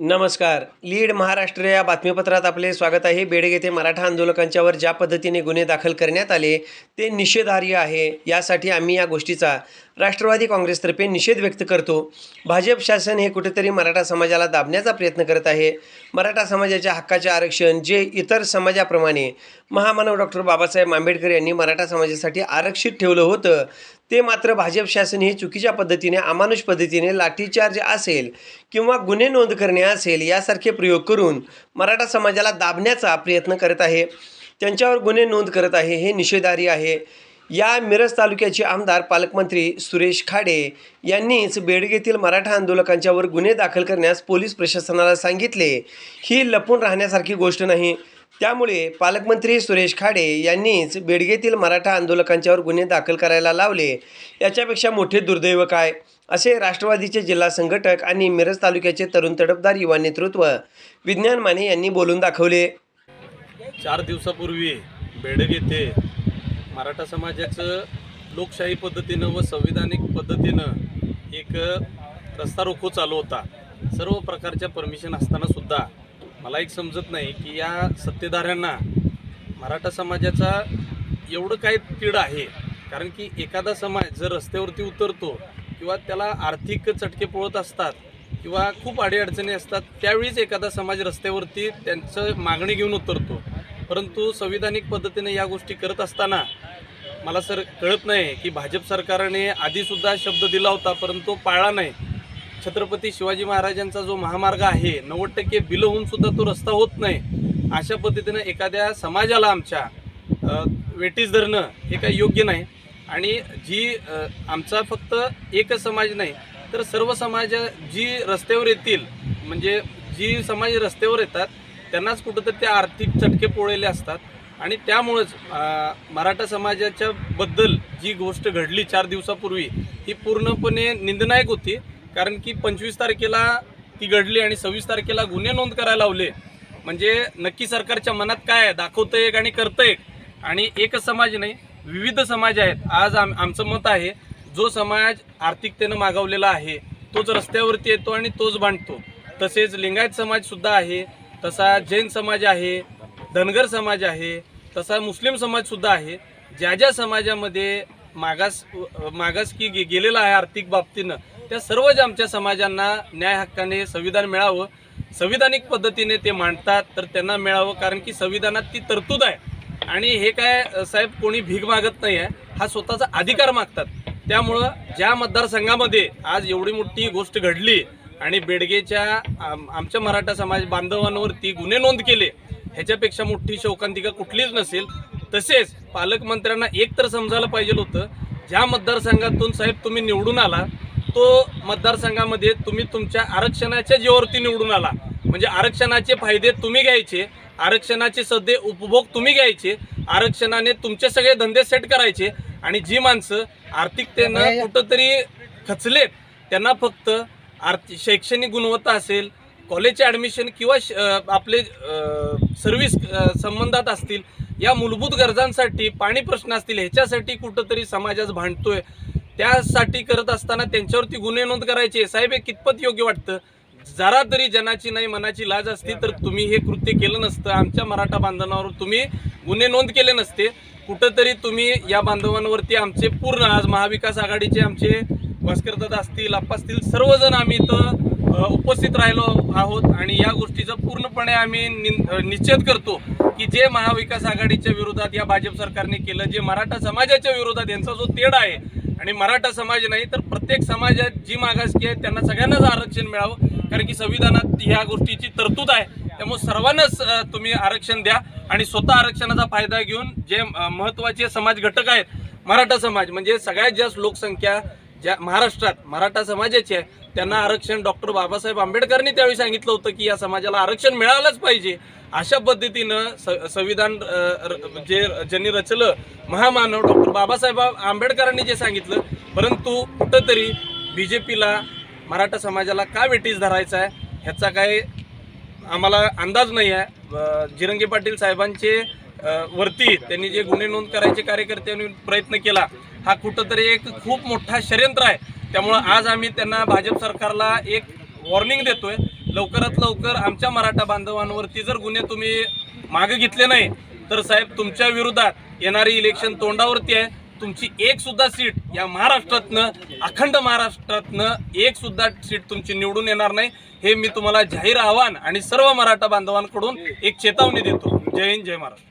नमस्कार. लीड महाराष्ट्र या बातमीपत्रात आपले स्वागत आहे. बेडग येथे मराठा आंदोलकांच्यावर ज्या पद्धतीने गुन्हे दाखल करण्यात आले ते निषेधार्ह आहे. यासाठी आम्ही या गोष्टीचा राष्ट्रवादी काँग्रेसतर्फे निषेध व्यक्त करतो. भाजप शासन हे कुठेतरी मराठा समाजाला दाबण्याचा प्रयत्न करत आहे. मराठा समाजाच्या हक्काचे आरक्षण जे इतर समाजाप्रमाणे महामानव डॉक्टर बाबासाहेब आंबेडकर यांनी मराठा समाजासाठी आरक्षित ठेवलं होतं. ते मात्र भाजप शासन हे चुकीच्या पद्धतीने अमानुष पद्धतीने लाठीचार्ज असेल किंवा गुन्हे नोंद करणे असेल यासारखे प्रयोग करून मराठा समाजाला दाबण्याचा प्रयत्न करत आहे. त्यांच्यावर गुन्हे नोंद करत आहे हे निषेधारी आहे. या मिरज तालुक्याचे आमदार पालकमंत्री सुरेश खाडे यांनीच बेडगेतील मराठा आंदोलकांच्यावर गुन्हे दाखल करण्यास पोलीस प्रशासनाला सांगितले. ही लपून राहण्यासारखी गोष्ट नाही. त्यामुळे पालकमंत्री सुरेश खाडे यांनीच बेडगेतील मराठा आंदोलकांच्यावर गुन्हे दाखल करायला लावले. याच्यापेक्षा मोठे दुर्दैव काय? असे राष्ट्रवादीचे जिल्हा संघटक आणि मिरज तालुक्याचे तरुण तडफदार युवा नेतृत्व विज्ञान माने यांनी बोलून दाखवले. चार दिवसापूर्वी बेडग येथे मराठा समाजाचं लोकशाही पद्धतीनं व संविधानिक पद्धतीनं एक रस्ता रोखो चालू होता. सर्व प्रकारच्या परमिशन असतानासुद्धा मला एक समजत नाही की या सत्तेधाऱ्यांना मराठा समाजाचा एवढं काय तीड आहे? कारण की एखादा समाज जर रस्त्यावरती उतरतो किंवा त्याला आर्थिक चटके पोळत असतात किंवा खूप अडीअडचणी असतात त्यावेळीच एखादा समाज रस्त्यावरती त्यांचं मागणी घेऊन उतरतो. परंतु संविधानिक पद्धतीने या गोष्टी करत असताना मला सर कळत नाही की भाजप सरकारने आधीसुद्धा शब्द दिला होता परंतु पाळला नाही. छत्रपती शिवाजी महाराजांचा जो महामार्ग आहे नव्वद टक्के बिल होऊन सुद्धा तो रस्ता होत नाही. अशा पद्धतीनं एखाद्या समाजाला आमच्या वेटीस धरणं हे काही योग्य नाही. आणि जी आमचा फक्त एकच समाज नाही तर सर्व समाज जी रस्त्यावर येतील म्हणजे जी समाज रस्त्यावर येतात त्यांनाच कुठंतरी ते आर्थिक चटके पोळलेले असतात. आणि त्यामुळंच मराठा समाजाच्या बद्दल जी गोष्ट घडली चार दिवसापूर्वी ही पूर्णपणे निंदनायक होती. कारण की पंचवीस तारखेला ती घडली आणि सव्वीस तारखेला गुन्हे नोंद करायला लावले. म्हणजे नक्की सरकारच्या मनात काय आहे? दाखवतं एक आणि करतं एक. आणि एकच समाज नाही विविध समाज आहेत. आज आम आमचं मत आहे जो समाज आर्थिकतेनं मागवलेला आहे तोच रस्त्यावरती येतो आणि तोच बांधतो. तसेच लिंगायत समाजसुद्धा आहे. तसा जैन समाज आहे धनगर समाज आहे तसा मुस्लिम समाजसुद्धा आहे. ज्या ज्या समाजामध्ये मागास मागास की गे- गेलेला आहे आर्थिक बाबतीनं त्या सर्वच आमच्या समाजांना न्याय हक्काने संविधान मिळावं. संविधानिक पद्धतीने ते मांडतात तर त्यांना मिळावं कारण की संविधानात ती तरतूद आहे. आणि हे काय साहेब कोणी भीक मागत नाही आहे हा स्वतःचा अधिकार मागतात. त्यामुळं ज्या मतदारसंघामध्ये आज एवढी मोठी गोष्ट घडली आणि बेडगेच्या आम- आमच्या मराठा समाज बांधवांवरती गुन्हे नोंद केले ह्याच्यापेक्षा मोठी शोकांतिका कुठलीच नसेल. तसेच पालकमंत्र्यांना एक तर समजायला पाहिजे होतं ज्या मतदारसंघातून साहेब तुम्ही निवडून आला तो मतदारसंघामध्ये तुम्ही तुमच्या आरक्षणाच्या जीवावरती निवडून आला. म्हणजे आरक्षणाचे फायदे तुम्ही घ्यायचे आरक्षणाचे सध्या उपभोग तुम्ही घ्यायचे आरक्षणाने तुमचे सगळे धंदे सेट करायचे आणि जी माणसं आर्थिकतेनं कुठंतरी खचलेत त्यांना फक्त आर्थिक शैक्षणिक गुणवत्ता असेल कॉलेजचे ॲडमिशन किंवा श- आपले सर्व्हिस संबंधात असतील या मूलभूत गरजांसाठी पाणी प्रश्न असतील ह्याच्यासाठी कुठंतरी समाजास भांडतोय. त्यासाठी करत असताना त्यांच्यावरती गुन्हे नोंद करायचे साहेब हे कितपत योग्य वाटतं? जरा तरी जनाची नाही मनाची लाज असती तर तुम्ही हे कृत्य केलं नसतं. आमच्या मराठा बांधवांवर तुम्ही गुन्हे नोंद केले नसते. कुठंतरी तुम्ही या बांधवांवरती आमचे पूर्ण आज महाविकास आघाडीचे आमचे भास्करदादा असतील आप्पा असतील सर्वजण आम्ही इथं उपस्थित राहिलो आहोत आणि या गोष्टीचा पूर्णपणे आम्ही निश्चित करतो की जे महाविकास आघाडीच्या विरोधात या भाजप सरकारने केलं जे मराठा समाजाच्या विरोधात यांचा जो तेढ आहे आणि मराठा समाज नाही तर प्रत्येक समाजात जी मागासकी आहे त्यांना सगळ्यांनाच आरक्षण मिळावं. कारण की संविधानात ह्या गोष्टीची तरतूद आहे. त्यामुळे सर्वांनाच तुम्ही आरक्षण द्या आणि स्वतः आरक्षणाचा फायदा घेऊन जे महत्त्वाचे समाज घटक आहेत मराठा समाज म्हणजे सगळ्यात जास्त लोकसंख्या ज्या महाराष्ट्रात मराठा समाजाचे आहे त्यांना आरक्षण डॉक्टर बाबासाहेब आंबेडकरांनी त्यावेळी सांगितलं होतं की या समाजाला आरक्षण मिळालंच पाहिजे. अशा पद्धतीनं स- संविधान र- जे ज्यांनी रचलं महामानव डॉक्टर बाबासाहेब आंबेडकरांनी जे सांगितलं परंतु कुठंतरी बी जे पीला मराठा समाजाला का वेटीस धरायचा आहे? ह्याचा काय आम्हाला अंदाज नाही आहे. जिरंगे पाटील साहेबांचे वरती त्यांनी जे गुन्हे नोंद करायचे कार्यकर्त्यांनी प्रयत्न केला हा कुठंतरी एक खूप मोठा षडयंत्र आहे. त्यामुळं आज आम्ही त्यांना भाजप सरकारला एक वॉर्निंग देतोय. लवकरात लवकर आमच्या मराठा बांधवांवरती जर गुन्हे तुम्ही मागे घेतले नाही तर साहेब तुमच्या विरोधात येणारी इलेक्शन तोंडावरती आहे. तुमची एक सुद्धा सीट या महाराष्ट्रातनं अखंड महाराष्ट्रातनं एक सुद्धा सीट तुमची निवडून येणार नाही. हे मी तुम्हाला जाहीर आव्हान आणि सर्व मराठा बांधवांकडून एक चेतावणी देतो. जय हिंद जय महाराष्ट्र.